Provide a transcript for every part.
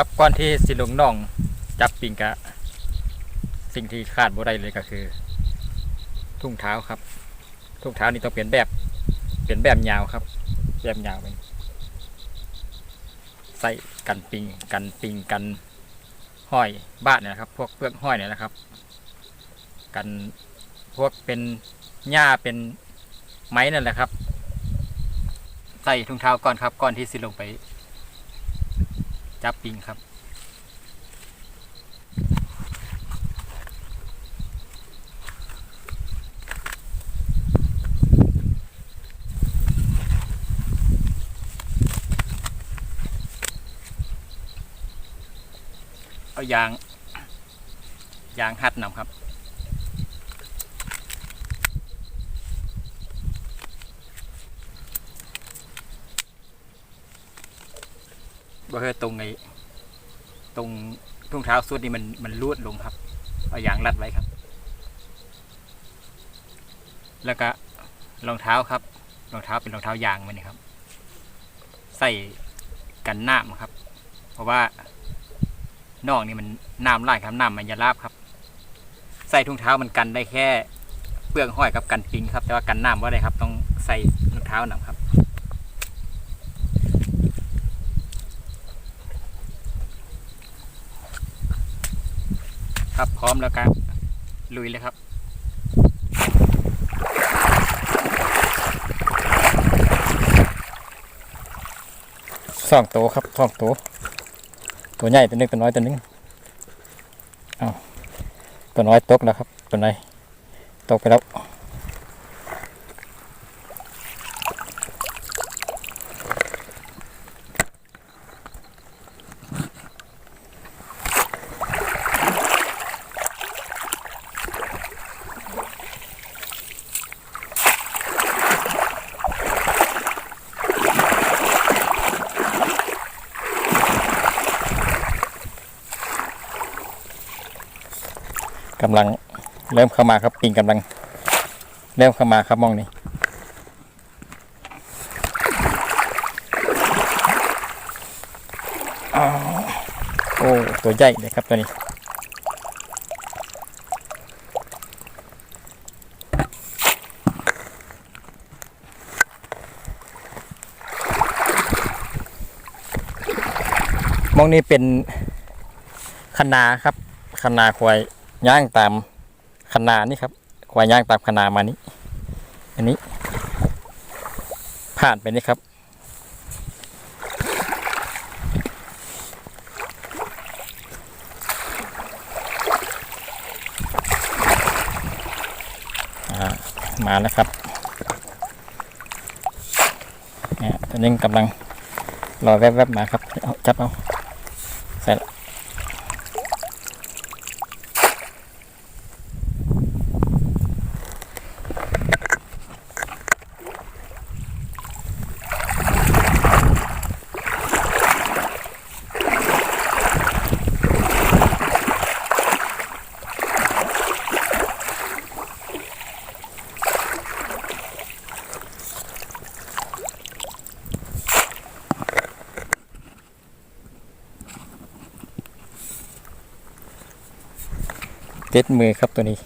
ครับก่อนที่สิลงน่องจับปิงกะ สิ่งที่ขาดบ่ได้เลยก็คือ ทุ่งเท้าครับทุ่งเท้านี่ต้องเปลี่ยนแบบเปลี่ยนแบบยาวครับ แบบยาวเป็นใส่กันปิงกันปิงกันห้อยบ้านเนี่ยนะครับ พวกเปลือกห้อยเนี่ยนะครับ กันพวกเป็นหญ้าเป็นไม้นั่นแหละครับ ใส่ถุงเท้าก่อนครับ ก่อนที่สิลงไป จับปิงครับ เอายาง ยางหัดนำครับ บ่เฮอตรงไอ้ตรงทุ่งเท้าสุดนี่มันมันรูดลงครับเอายางรัดไว้ครับ แล้วก็รองเท้าครับรองเท้าเป็นรองเท้ายางมันนี่ครับ ใส่กันน้ำครับ เพราะว่านอกนี่มันน้ำไหลครับน้ำมันจะลาบครับ ใส่ถุงเท้ามันกันได้แค่เปลือกห้อยกับกันปิงครับ แต่ว่ากันน้ำว่าได้ครับ ต้องใส่รองเท้าหนำครับ ครับพร้อมแล้วครับ ลุยเลยครับสองตัวครับสองตัวตัวใหญ่ตัวนึงตัวน้อยตัวนึงเอาตัวน้อยตกแล้วครับ ตัวไหนตกไปแล้ว กำลังเริ่มเข้ามาครับปิงกำลัง เริ่มเข้ามาครับมองนี่อ้โอ้ตัวใหญ่เลยครับตัวนี้มองนี้เป็นคนาครับคนาควาย ย่างตามคนานี่ครับควายย่างตามคนามานี้ อันนี้ ผ่านไปนี่ครับ มาแล้วครับเนี่ยตอนนี้กำลังรอแวบๆมาครับ เอาจับเอา เจ็ดมือครับตัวนี้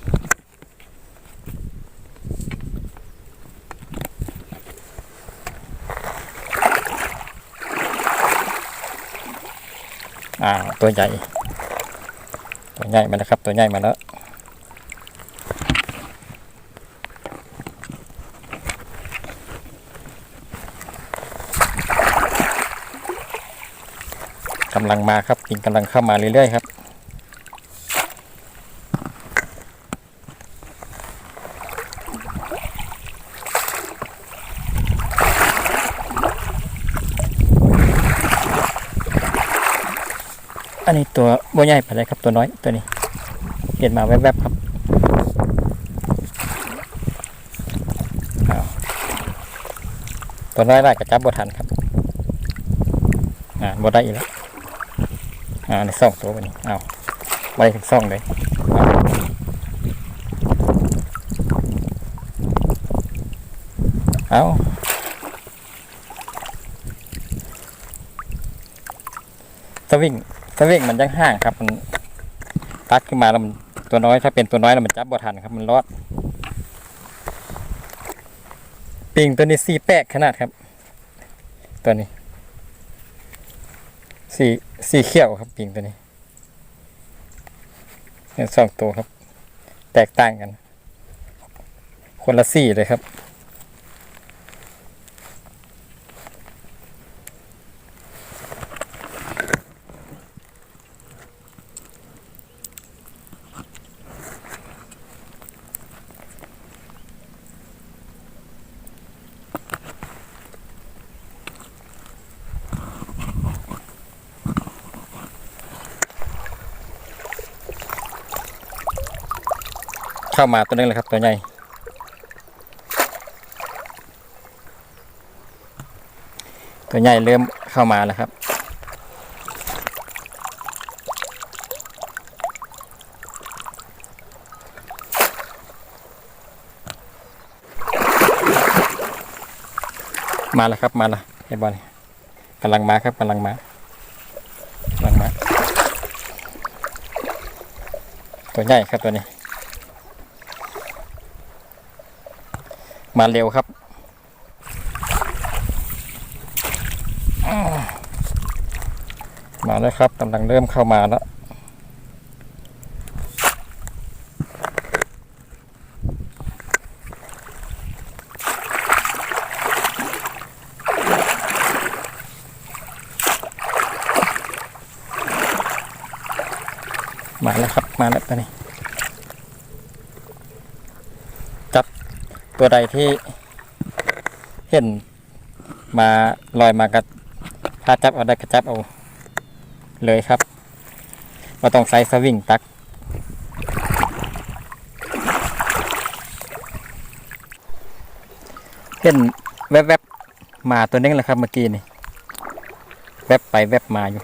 อ่าตัวใหญ่ ตัวใหญ่มาแล้วครับ ตัวใหญ่มาแล้วกำลังมาครับปิงกำลังเข้ามาเรื่อยๆครับ นนี้ตัวโบใหญ่ไปเลยครับตัวน้อยตัวนี้เห็นมาแวบๆครับตัวน้อยได้กระจับบทันครับอ่าบได้อีกแล้วอ่าในซ่องตัวนี้เอาได้ถึงซ่องเลยเอาสวิง สวิงมันยังห่างครับ มันตักขึ้นมาแล้วมันตัวน้อยถ้าเป็นตัวน้อยแล้วมันจับบ่ทันครับ มันรอดปิงตัวนี้สี่แปลกขนาดครับ ตัวนี้สี่สี่เขียวครับปิงตัวนี้สองตัวครับ แตกต่างกัน คนละสี่เลยครับ เข้ามาตัวนึงเลยครับตัวใหญ่ตัวใหญ่เริ่มเข้ามาแล้วครับ มาแล้วครับมาแล้วไอ้บอลกำลังมาครับกำลังมากำลังมา ตัวใหญ่ครับตัวนี้ มาเร็วครับ มาแล้วครับกำลังเริ่มเข้ามาแล้วมาแล้วครับ มาแล้วตัวนี้ ตัวใดที่เห็นมาลอยมากับถ้าจับเอาได้ก็จับเอาเลยครับว่าต้องใส่สวิงตัก เห็นแวบๆมาตัวนึงแหละครับเมื่อกี้นี่ แวบไปแวบมาอยู่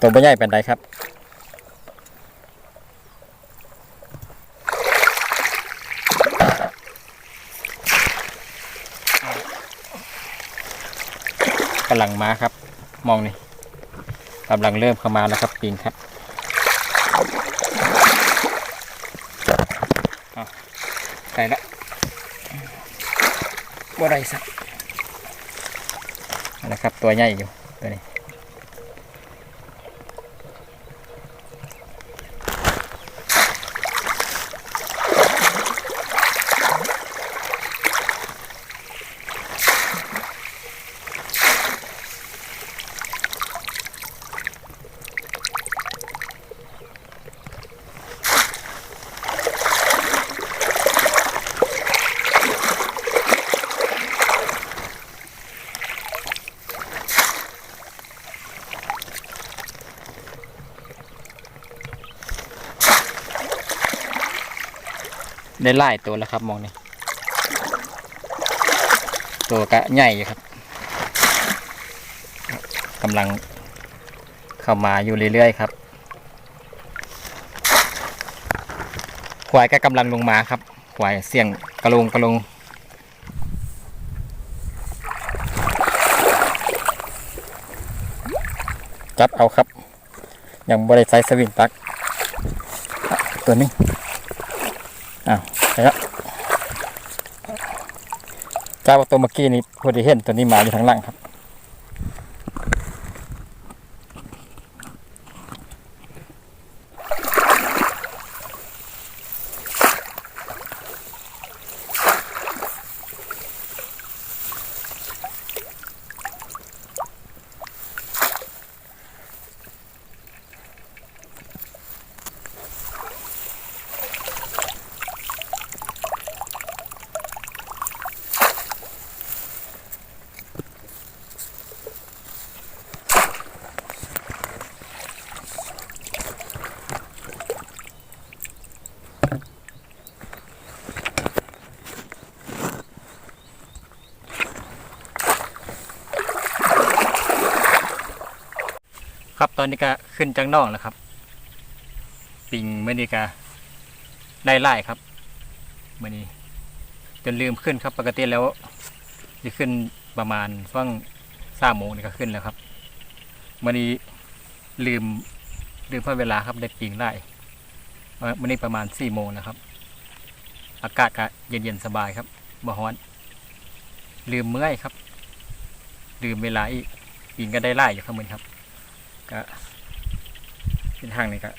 ตัวไม่ใหญ่เป็นไรครับกำลังมาครับ มองนี่กำลังเริ่มเข้ามาแล้วครับปิงครับเอาใส่ละบ่ได้สักนะครับตัวใหญ่อยู่ตัวนี้ ได้ไล่ตัวแล้วครับมองนี่ตัวกะใหญ่ครับกำลังเข้ามาอยู่เรื่อยๆครับควายก็กำลังลงมาครับควายเสี่ยงกระลงกระลงจับเอาครับ ยังบริใส่สวิงตัก ตัวนี้ อ้าวไปแล้วเจ้าตัวเมื่อกี้นี้พอดีเห็นตัวนี้มาอยู่ทางล่างครับ ตอนนี้ก็ขึ้นจังน่องแล้วครับ ปิงเมื่อนี้ก็ได้ไล่ครับเมื่อนี้ จนลืมขึ้นครับ ปกติแล้วจะขึ้นประมาณช่วงสามโมงนี่ก็ขึ้นแล้วครับวันนี้ลืมลืมเพื่อเวลาครับได้ปิงไล่วันนี้ประมาณสี่โมงนะครับ อากาศก็เย็นๆสบายครับบ่ฮ้อน ลืมเมื่อยครับ ลืมเวลาอีกปิงก็ได้ไล่อยู่ครับนครับ ก็เป็นทางนี้ก็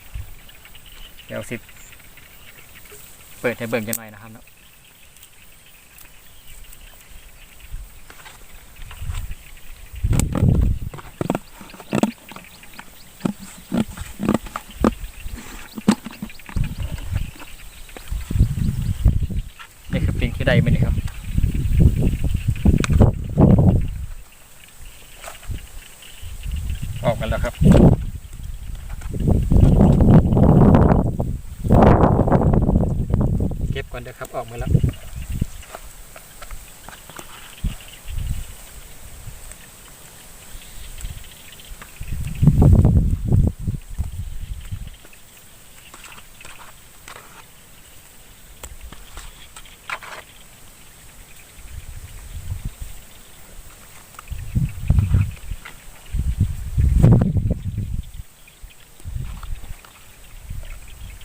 เดี๋ยวสิเปิดให้เบิ่งกันหน่อยนะครับเนาะนี่คือปิงที่ใดไหมนี่ครับ ออกกันแล้วครับ เก็บ ก่อนเด้อครับ ออกมาแล้ว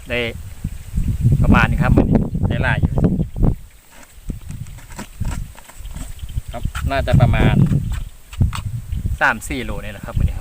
ได้ประมาณนี้ครับมันนี้ได้หลายอยู่ ครับ น่าจะประมาณสามสี่โลนี่แหละครับวัน